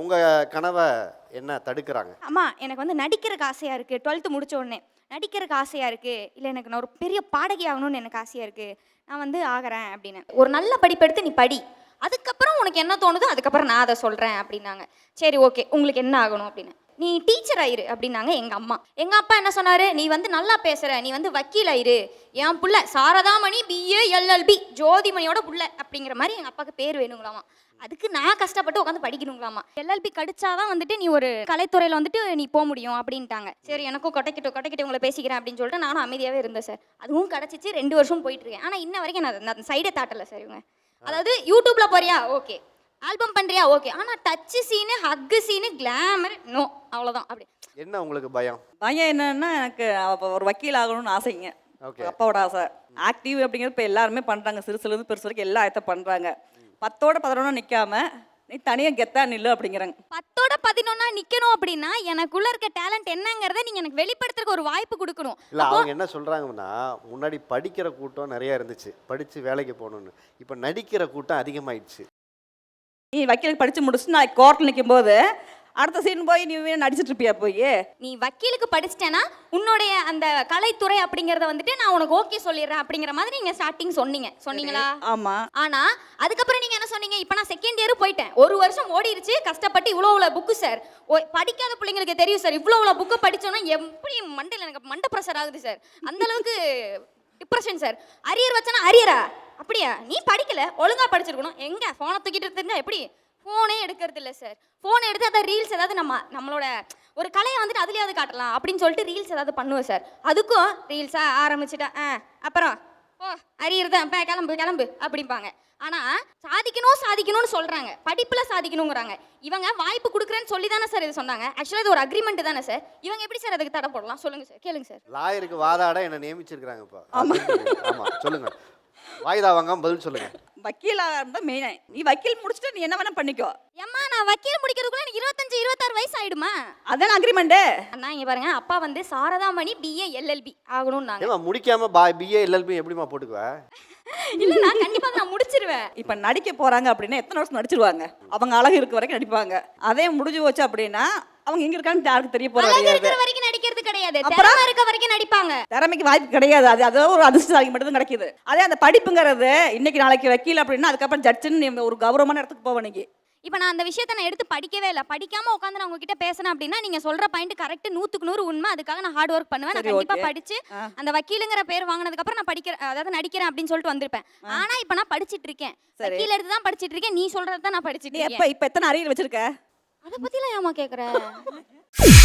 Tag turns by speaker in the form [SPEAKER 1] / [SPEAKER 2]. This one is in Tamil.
[SPEAKER 1] உங்கள் கனவை என்ன தடுக்கிறாங்க?
[SPEAKER 2] அம்மா எனக்கு வந்து நடிக்கிறதுக்கு ஆசையாக இருக்குது டுவெல்த்து முடித்த உடனே. நடிக்கிறதுக்கு ஆசையாக இருக்குது இல்லை எனக்கு நான் ஒரு பெரிய பாடகி ஆகணும்னு எனக்கு ஆசையாக இருக்குது நான் வந்து ஆகிறேன் அப்படின்னு. ஒரு நல்ல படிப்பெடுத்து நீ படி. அதுக்கப்புறம் உனக்கு என்ன தோணுதோ அதுக்கப்புறம் நான் அதை சொல்கிறேன் அப்படின்னாங்க. சரி ஓகே உங்களுக்கு என்ன ஆகணும் அப்படின்னு. நீ டீச்சர் ஆயிரு அப்படின்னாங்க எங்கள் அம்மா. எங்கள் அப்பா என்ன சொன்னார்? நீ வந்து நல்லா பேசுகிற நீ வந்து வக்கீல் ஆயிரு. என் புள்ள சாரதாமணி பிஏ எல்எல்பி ஜோதிமணியோட புள்ள அப்படிங்கிற மாதிரி எங்கள் அப்பாவுக்கு பேர் வேணுங்களாமா அதுக்கு நான் கஷ்டப்பட்டு உட்காந்து படிக்கணுங்களாமா. எல்எல்பி கடிச்சாதான் வந்துட்டு நீ ஒரு கலைத்துறையில் வந்துட்டு நீ போக முடியும் அப்படின்ட்டாங்க. சரி எனக்கும் கொட்டைக்கிட்டு கொட்டைக்கிட்டு உங்களை பேசிக்கிறேன் அப்படின்னு சொல்லிட்டு நானும் அமைதியாகவே இருந்தேன் சார். அதுவும் கிடச்சிச்சு ரெண்டு வருஷம் போயிட்டுருக்கேன் ஆனால் இன்ன வரைக்கும் நான் அந்த சைடை தாட்டல சார் இவங்க. அதாவது யூடியூப்பில் போறியா? ஓகே ஆல்பம் பண்றியா? ஓகே ஆனால் touch scene hug scene glamour no அவ்வளோதான் அப்படி.
[SPEAKER 1] என்ன உங்களுக்கு பயம்?
[SPEAKER 3] பையன் என்னன்னா எனக்கு அவ ஒரு வக்கீல் ஆகணும்னு ஆசைங்க
[SPEAKER 1] ஓகே
[SPEAKER 3] அப்பாவோட ஆசை. ஆக்டிவ் அப்படிங்கிறது இப்போ எல்லாருமே பண்ணுறாங்க சிறு சிறுலேருந்து பெருசு வரைக்கும் எல்லா இடத்த பண்ணுறாங்க பத்தோட பதினொன்னா நிற்காம நீ தனியாக கெத்தா நில்லு அப்படிங்கிறாங்க.
[SPEAKER 2] பத்தோட பதினொன்னா நிக்கணும் அப்படின்னா எனக்குள்ள இருக்க டேலண்ட் என்னங்கிறத நீங்க எனக்கு வெளிப்படுத்துறதுக்கு ஒரு வாய்ப்பு கொடுக்கணும்.
[SPEAKER 1] இல்ல அவங்க என்ன சொல்றாங்கன்னா முன்னாடி படிக்கிற கூட்டம் நிறைய இருந்துச்சு. படிச்சு வேலைக்கு போகணும்னு. இப்போ நடிக்கிற கூட்டம் அதிகமாயிடுச்சு.
[SPEAKER 3] நீ வக்கீலுக்கு படித்து முடிச்சுட்டு நான் கோர்ட்டில் நிற்கும்போது அடுத்த சீன் போய் நீ நடிச்சிட்டு இருப்பியா போய்?
[SPEAKER 2] நீ வக்கீலுக்கு படிச்சிட்டேன்னா உன்னுடைய அந்த கலைத்துறை அப்படிங்கறத வந்துட்டு நான் உனக்கு ஓகே சொல்லிடுறேன் அப்படிங்கிற மாதிரி நீங்க ஸ்டார்டிங் சொன்னீங்க. சொன்னீங்களா?
[SPEAKER 3] ஆமாம்
[SPEAKER 2] ஆனா அதுக்கப்புறம் நீங்க என்ன சொன்னீங்க? இப்போ நான் செகண்ட் இயர் போயிட்டேன். ஒரு வருஷம் ஓடிடுச்சு கஷ்டப்பட்டு இவ்வளோ இவ்வளோ புக்கு சார் படிக்காத பிள்ளைங்களுக்கு தெரியும் சார் இவ்வளோ இவ்வளோ புக்கை படிச்சோன்னா எப்படி மண்டையில் எனக்கு மண்டை ப்ரெஷர் ஆகுது சார் அந்த அளவுக்கு டிப்ரெஷன் சார் அரியர் வச்சனா அரியரா? அப்படியா? நீ படிக்கல? ஒழுங்கா படிச்சிருக்கணும். எங்க? ஃபோனை தூக்கிட்டு தெரிஞ்சா எப்படி? ஃபோனே எடுக்கிறது இல்லை சார் ஃபோன் எடுத்து அதை ரீல்ஸ் ஏதாவது நம்ம நம்மளோட ஒரு கலையை வந்துட்டு அதுலேயாவது காட்டலாம் அப்படின்னு சொல்லிட்டு ரீல்ஸ் ஏதாவது பண்ணுவேன் சார் அதுக்கும் ரீல்ஸாக ஆரம்பிச்சுட்டா ஆ அப்புறம் ஓ அரியர் தான் பே கிளம்பு கிளம்பு அப்படிம்பாங்க. ஆனால் சாதிக்கணும் சாதிக்கணும்னு சொல்கிறாங்க படிப்பில் சாதிக்கணுங்கிறாங்க. இவங்க வாய்ப்பு கொடுக்குறேன்னு சொல்லி தானே சார் இது சொன்னாங்க. ஆக்சுவலாக இது ஒரு அக்ரிமெண்ட் தானே சார் இவங்க எப்படி சார் அதுக்கு தடை போடலாம்? சொல்லுங்கள் சார் கேளுங்க சார்
[SPEAKER 1] லாயருக்கு வாதாட என்ன நியமிச்சிருக்கிறாங்க இப்போ சொல்லுங்க. வாய்தா வாங்காம பதில் சொல்லுங்க.
[SPEAKER 3] வக்கீலாக இருந்தால் மெயினாக நீ வக்கீல் முடிச்சுட்டு நீ என்ன வேணா பண்ணிக்கோ.
[SPEAKER 2] ஏம்மா நான் வக்கீல் முடிக்கிறதுக்குள்ள எனக்கு இருபத்தஞ்சு இருபத்தாறு வயசு ஆயிடுமா?
[SPEAKER 3] அதான அக்ரிமெண்ட்டு
[SPEAKER 2] அண்ணா இங்க பாருங்க. அப்பா வந்து சாரதாமணி பிஏ எல்எல்பி ஆகணும்னாங்க.
[SPEAKER 1] ஏமா முடிக்காம பா பிஏ எல்எல்பி எப்படிமா போட்டுக்குவ?
[SPEAKER 2] இல்ல நான் கண்டிப்பா அதை நான் முடிச்சிருவேன்.
[SPEAKER 3] இப்போ நடிக்க போகிறாங்க அப்படின்னா எத்தனை வருஷம் நடிச்சிருவாங்க? அவங்க அழகு இருக்க வரைக்கும் நடிப்பாங்க. அதே முடிஞ்சு போச்சு அப்படின்னா அவங்க எங்கே இருக்கான்னு யாருக்கு தெரிய
[SPEAKER 2] இருக்கிற வரைக்கும் கிடையாது? திறமை இருக்க வரைக்கும் நடிப்பாங்க.
[SPEAKER 3] திறமைக்கு வாய்ப்பு கிடையாது. அது அது ஒரு அதிர்ஷ்டசாலி மட்டும் தான் கிடைக்குது. அதே அந்த படிப்புங்கிறது இன்னைக்கு நாளைக்கு வக்கீல் அப்படின்னா அதுக்கப்புறம் ஜட்ஜுன்னு நீ ஒரு கௌரவமான இடத்துக்கு போவ நீங்க
[SPEAKER 2] இப்போ நான் அந்த விஷயத்தை நான் எடுத்து படிக்கவே இல்லை. படிக்காம உட்காந்து நான் உங்ககிட்ட பேசினேன் அப்படின்னா நீங்க சொல்ற பாயிண்ட் கரெக்ட் நூத்துக்கு நூறு உண்மை. அதுக்காக நான் ஹார்ட் ஒர்க் பண்ணுவேன். நான் கண்டிப்பா. படிச்சு. அந்த வக்கீலுங்கிற பேர் வாங்கினதுக்கு அப்புறம் நான் படிக்கிறேன் அதாவது நடிக்கிறேன் அப்படின்னு சொல்லிட்டு வந்திருப்பேன். ஆனா இப்போ நான் படிச்சிட்டு இருக்கேன். வக்கீல் எடுத்து தான் படிச்சிட்டு இருக்கேன். நீ சொல்றது நான் படிச்சிட்டு இருக்கேன்.
[SPEAKER 3] எப்ப இப்ப எத்தனை அரியர் வச்சிருக்க?
[SPEAKER 2] அதை பத்திலாம் ஏமா கேக்குற?